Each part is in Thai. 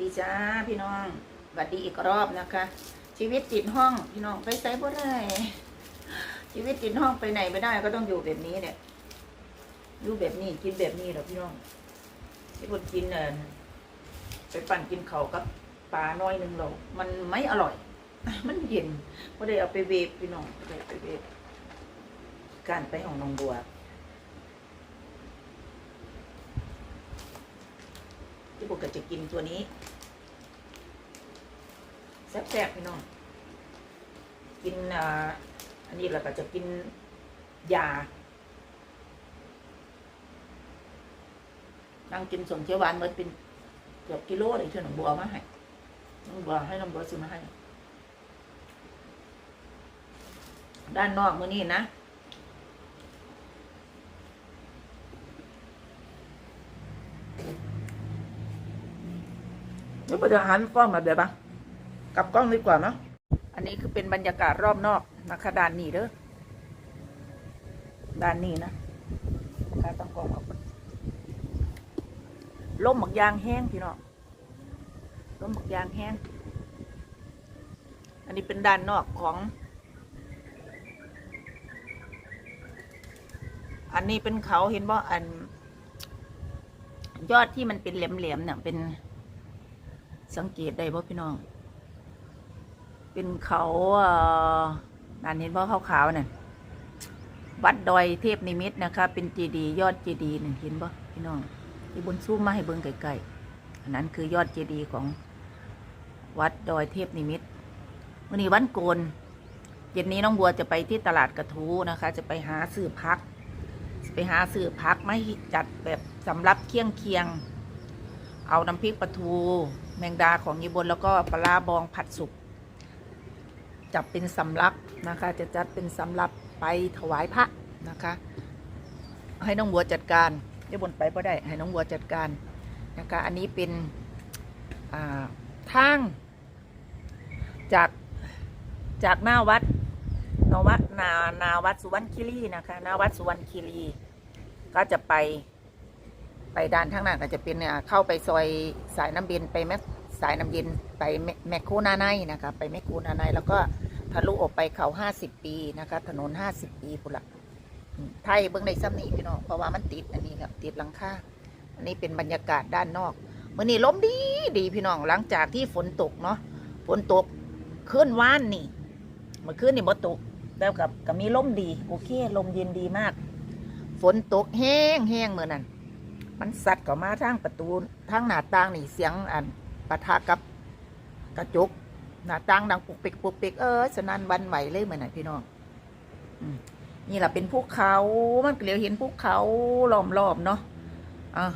ดีจ้าพี่น้องสวัสดีอีกรอบนะคะ ชีวิตติดห้องพี่น้องไปไสบ่ได้ ชีวิตติดห้องไปไหนไม่ได้ก็ต้องอยู่แบบนี้เนี่ยอยู่แบบนี้กินแบบนี้เหรอพี่น้องที่คนกินเออไปปั่นกินเขากับปลาน้อยหนึ่งเรา มันไม่อร่อย มันเย็นก็ได้เอาไปเวฟพี่น้องได้ไปเวฟการไปของน้องบัว ที่บุกก็จะกินตัวนี้แซ่บๆพี่น้องกินอ่าอันนี้เราก็จะกินยานั่งกินสมเขียวหวานเมื่อเป็นเกือบกิโลเลยเชื่อหนองบัวมาให้น้องบัวให้น้องบัวซื้อมาให้ ด้านนอกมือนี่นะ เดี๋ยวไปจะหันกล้องมาเดี๋ยวปะกลับกล้องดีกว่าเนาะอันนี้คือเป็นบรรยากาศรอบนอกนะคะด้านนี้เด้อด้านนี้นะการต้องกล้องออกก่อนล่มหมักยางแห้งพี่น้องล่มหมักยางแห้ง อันนี้เป็นด้านนอกของ อันนี้เป็นเขาเห็นบ่อัน ยอดที่มันเป็นแหลมๆเนี่ยเป็น สังเกตได้บ่พี่น้อง เป็นเขาเอ่อนั่นเห็นบ่ขาวๆเนี่ยวัดดอยเทพนิมิตนะคะ เป็นเจดีย์ยอดเจดีย์นี่เห็นบ่พี่น้องที่บนซูมมาให้เบิ่งไกลๆอันนั้นคือยอดเจดีย์ของวัดดอยเทพนิมิตวันนี้วันโกนเย็นนี้น้องบัวจะไปที่ตลาดกระทูนะคะ จะไปหาซื้อพัก ไปหาซื้อพักไมาให้จัดแบบสำรับเคียงเคียง เอาน้ำพริกปลาทู แมงดาของยีบนแล้วก็ปลาบองผัดสุกจับเป็นสำรับนะคะ จะจัดเป็นสำรับไปถวายพระนะคะ ให้น้องบัวจัดการยีบนไปก็ได้ ให้น้องบัวจัดการนะคะ อันนี้เป็นทางจากจากหน้าวัดนวัดนานาวัดสุวรรณคีรีนะคะหน้าวัดสุวรรณคีรีก็จะไป ไปด้านทางนั้นก็จะเป็นเนี่ยเข้าไปซอยสายน้ำเย็นไปแม่สายน้ำเย็นไปแมคโครนาไนนะคะไปแมคโครนาไนแล้วก็ทะลุออกไปเขาห้าสิบปีนะคะ ถนนห้าสิบปีพุ่นละไทยเบื้องในซ้ำนี้พี่น้องเพราะว่ามันติดอันนี้ครับติดหลังคาอันนี้เป็นบรรยากาศด้านนอกเมื่อนี้ลมดีดีพี่น้องหลังจากที่ฝนตกเนาะฝนตกขึ้นว่านนี่เมื่อคืนนี่บ่ตกแล้วกับกับมีลมดี โอเคลมเย็นดีมาก ฝนตกแห้งแห้งเมื่อนั้น มันสัดเข้ามาทางประตูทางหน้าต่างนี่เสียงอันปะทะกับกระจกหน้าต่างดังปุกปิกปุกปิกเออสนันหวันไหวเลยเหมือนน่ะพี่น้องนี่แหละเป็นภูเขามันเหลียวเห็นภูเขาล้อมรอบเนาะอะ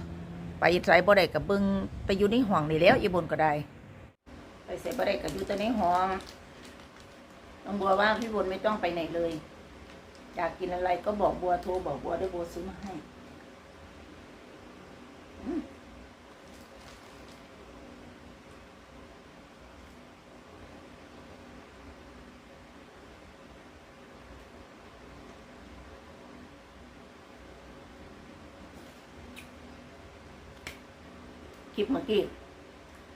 ไปใส่บ่ได้กับบิงไปอยู่ในห้องนี่แล้วอีบนก็ได้ไปใส่บ่ได้กับอยู่แต่ในห้องน้องบัวว่าพี่บนไม่ต้องไปไหนเลย อยากกินอะไรก็บอกบัวโทรบอกบัวได้บัวซื้อมาให้ คลิปเมื่อกี้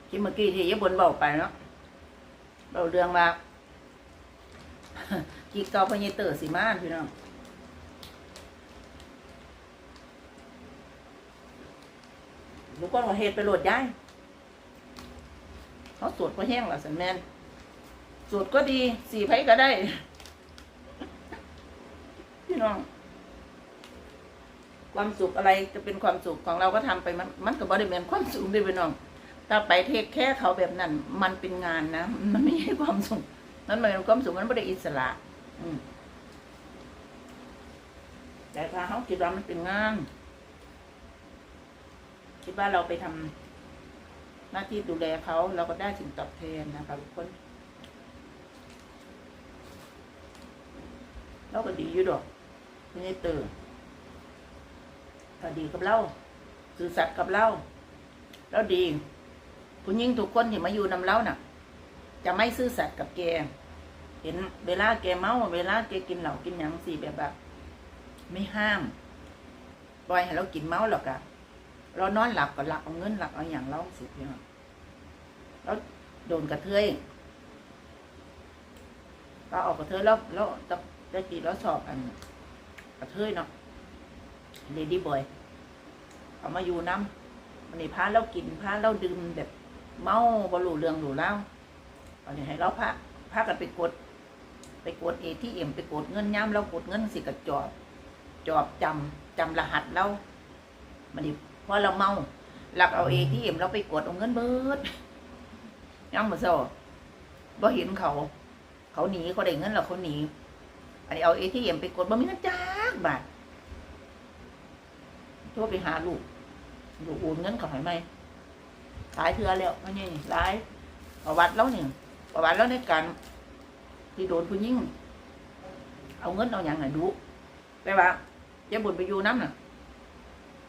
คลิปเมื่อกี้ที่ยบนบอกไปเนาะเราเรื่องว่ากีเกาพญเตอร์สิมานพี่น้องลูกคนก็เฮ็ดไปโหลดย้ายเขาสวดก็แห้งหละสันแมนสวดก็ดี สีไผก็ได้ พี่น้อง ความสุขอะไรจะเป็นความสุขของเราก็ทำไปมันมันก็บ่ได้เหมือนความสุขเด้พี่น้องถ้าไปเทคแค่เขาแบบนั้น มันเป็นงานนะ มันไม่ใช่ความสุขมันไม่เป็นความสุขมันไม่ได้อิสระ อืมแต่ถ้าเขาคิดว่ามันเป็นงานคิดว่าเราไปทำหน้าที่ดูแลเขาเราก็ได้สิ่งตอบแทนนะคะทุกคนเราก็ดีอยู่ดอกไม่ได้ตื่น ก็ดีกับเราสื่อสัตย์กับเราแล้วดีผู้หญิงทุกคนที่มาอยู่นำเราน่ะ จะไม่ซื่อสัตย์กับแกเห็นเวลาแกเมาเวลาแกกินเหล้ากินหยังสี่แบบแบบ ไม่ห้ามปล่อยให้เรากินเมาหรอกอะเรานอนหลับก็หลับเอาเงินหลับเอาอย่างเราสิพี่น้องแล้วโดนกระเทยก็ออกกระเทยแล้วแล้วตะตะกี้แล้วสอบอันกระเทยเนาะ เลดี้บอยเอามาอยู่น้ำวันนี้พาเรากินพาเราดื่มแบบเมาบรรลุเรืองหรูเล่าตอนนี้ให้เราพาพากันไปกด ไปกดเอทีเอ็มไปกดเงินย้ำเรากดเงินสิกระจอบ จอบจำจำรหัสเรามันนี่พอเราเมาหลักเอาเอทีเอ็มเราไปกดเอาเงินเบิดยังมาโซ่บ่เห็นเขา เขาหนีเขาได้เงินแล้วเขาหนีอันนี้เอาเอทีเอ็มไปกดบ่มีเงินจักบาท โทรไปหาลูกลูกโอนเงินเขาให้ไหมหลายเทือแล้วมันนี่หลายประวัติแล้วนี่ประวัติแล้วในการที่โดนผู้ยิ่งเอาเงินเอาอย่างไหนดูแปว่ายายบุญไปอยู่น้ำน่ะ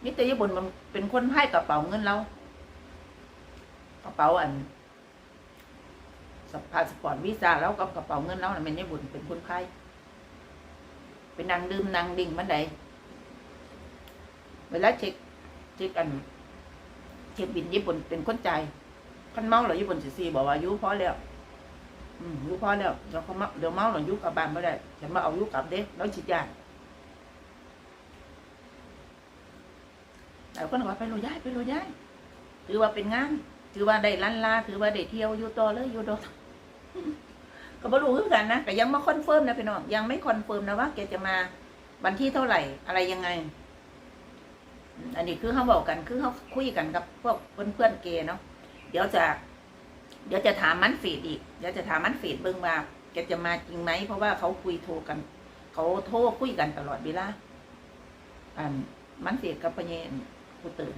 นี่แต่ยายบุญมันเป็นคนให้กระเป๋าเงินเรากระเป๋าอันสพาสปอร์ตวีซ่าแล้วกับกระเป๋าเงินเราน่ะแมันยายบุญเป็นคนไพ่เป็นนางดื่มนางดิ่งมันใด เวลาเช็คเช็คกันเช็คบินญี่ปุ่นเป็นคนใจคันเมาเหรอญี่ปุ่นสิซีบอกว่าอายุพอแล้วอืมอายุพอแล้วเดี๋ยวเขาเมาเดี๋ยวเมาหลังยุกับบ้านไม่ได้ฉันมาเอายุกลับเด้แล้วฉีดยาแต่คนก็ว่าไปโรยย้ายไปโรยย้ายถือว่าเป็นงาน ถือว่าได้ลันลาถือว่าได้เที่ยวอยู่ต่อเลยอยู่ดอกก็บ่รู้คือกันนะแต่ยังไม่คอนเฟิร์มนะพี่น้องยังไม่คอนเฟิร์มนะว่าแกจะมาวันที่เท่าไหร่อะไรยังไง อันนี้คือเขาบอกกันคือเขาคุยกันกับพวกเพื่อนเพื่อนเกย์เนาะเดี๋ยวจะ เดี๋ยวจะถามมันฟีดอีกเดี๋ยวจะถามมันฟีดเบิ่งว่าแกจะมาจริงไหมเพราะว่าเขาคุยโทรกันเขาโทรคุยกันตลอดเวลาอันมันฟีดกับพญเนผู้ตื่น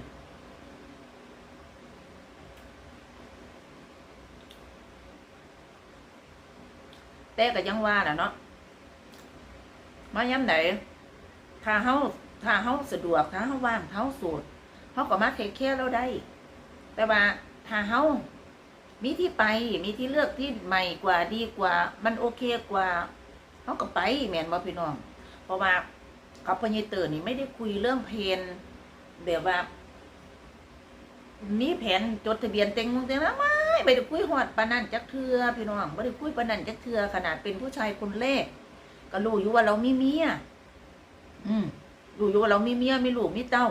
แต่ก็ยังว่าน่ะเนาะมาย้ำไหนถ้าเขา ถ้าเขาสะดวกถ้าเขาว่างเขาสูดเขาก็มาเทคแค่เราได้ แต่ว่าถ้าเขามีที่ไปมีที่เลือกที่ใหม่กว่าดีกว่า มันโอเคกว่าเขาก็ไปแมนบ่พี่น้อง เพราะว่ากับพญเตอร์นี่ไม่ได้คุยเรื่องเพนแบบว่ามีแผนจดทะเบียนเต็งงเต็งนะไม่ไม่ได้คุยหอดปานันจักเทือพี่น้องไม่ได้คุยปานนันจักเทือขนาดเป็นผู้ชายคนแรกก็รู้อยู่ว่าเรามีเมียอืม รู้อยู่ว่าเรามีเมียมีลูกมีเต้า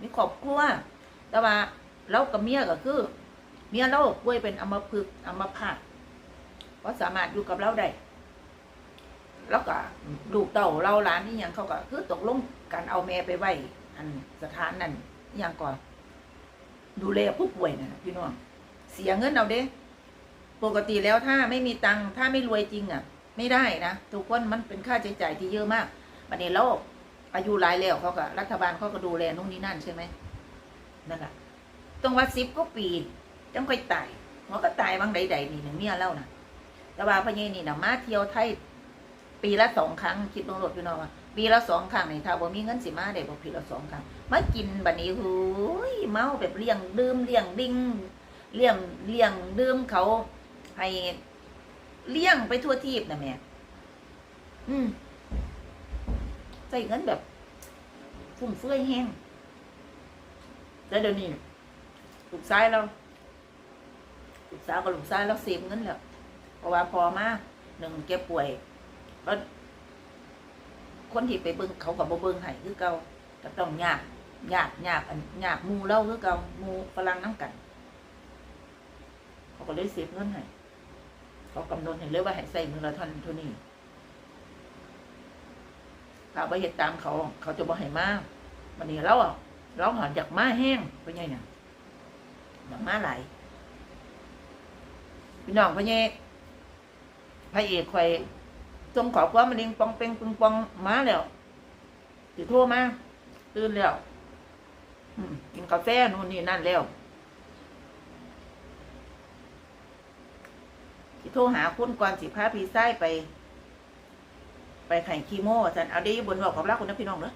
มีครอบครัวแต่ว่าเรากับเมียก็คือ เมียเราป่วยเป็นอัมพฤกษ์อัมพาตก็สามารถอยู่กับเราได้แล้วก็ลูกเต้าเราหลานนี่ยังเขาก็คือตกลงกันเอาแม่ไปไว้อันสถานนั่นอหยังก่อนดูแลผู้ป่วยนะพี่น้องเสียเงินเอาเด้ปกติแล้วถ้าไม่มีตังค์ถ้าไม่รวยจริงอะ ไม่ได้นะทุกคนมันเป็นค่าใช้จ่ายที่เยอะมากวันนี้เรา อายุหลายแล้วเขาก็รัฐบาลเขาก็ดูแลนู่นนี่นั่นใช่ไหมนั่นแหละต้องว่าสิบก็ปีจังค่อยตายหัวก็ตายบางใดๆนี่หนึ่งเมียเล่านะแต่ว่าพญานี่นะมาเที่ยวไทยปีละสองครั้งคิดลงรถพี่น้องว่าปีละสองครั้งนี่ถ้าบ่มีเงินสิมาได้บ่ปีละสองครั้งมากินบัดนี้หูยเมาแบบเลี้ยงดื่มเลี้ยงดิ้งเลี้ยงเลี้ยงดื่มเขาให้เลี้ยงไปทั่วทีบนะแม่อืม ใส่เงินแบบฟุ่มเฟือยแห้งแต่เดี๋ยวนี้ลูกชายเราลูกสาวกับลูกชายเราเสียเงินแล้วเพราะว่าพอมาหนึ่งแกป่วยแล้วคนที่ไปเบิ่งเขากับบเบิ่งให้คือเก่าก็ต้องยากยากยากอันยากมูเล่าคือเก่ามูฝรั่งน้ำกัน เขาก็เลยเสียเงินให้เขากำหนดเห็นเลยว่าให้ใส่มือละท่านนเท่านี้ ถ้าไปเหตุตามเขา เขาจะบอกให้มากวันนี้เราอะเราหอนอยากมาแห้งเป็นไงเนี่ยอยากมาไหลพี่น้องพี่เอกพระเอกคอยจงขอความมันเองปองเปงปึงปองมาแล้วติโทั่วมาตื่นแล้วกินกาแฟนู่นนี่นั่นแล้วสิโทรหาคุณก่อนสิพาพี่ไส้ไป ไปไข่คีโมสันเอาได้บนบอกกับรักคุณนะพี่น้องเนอะ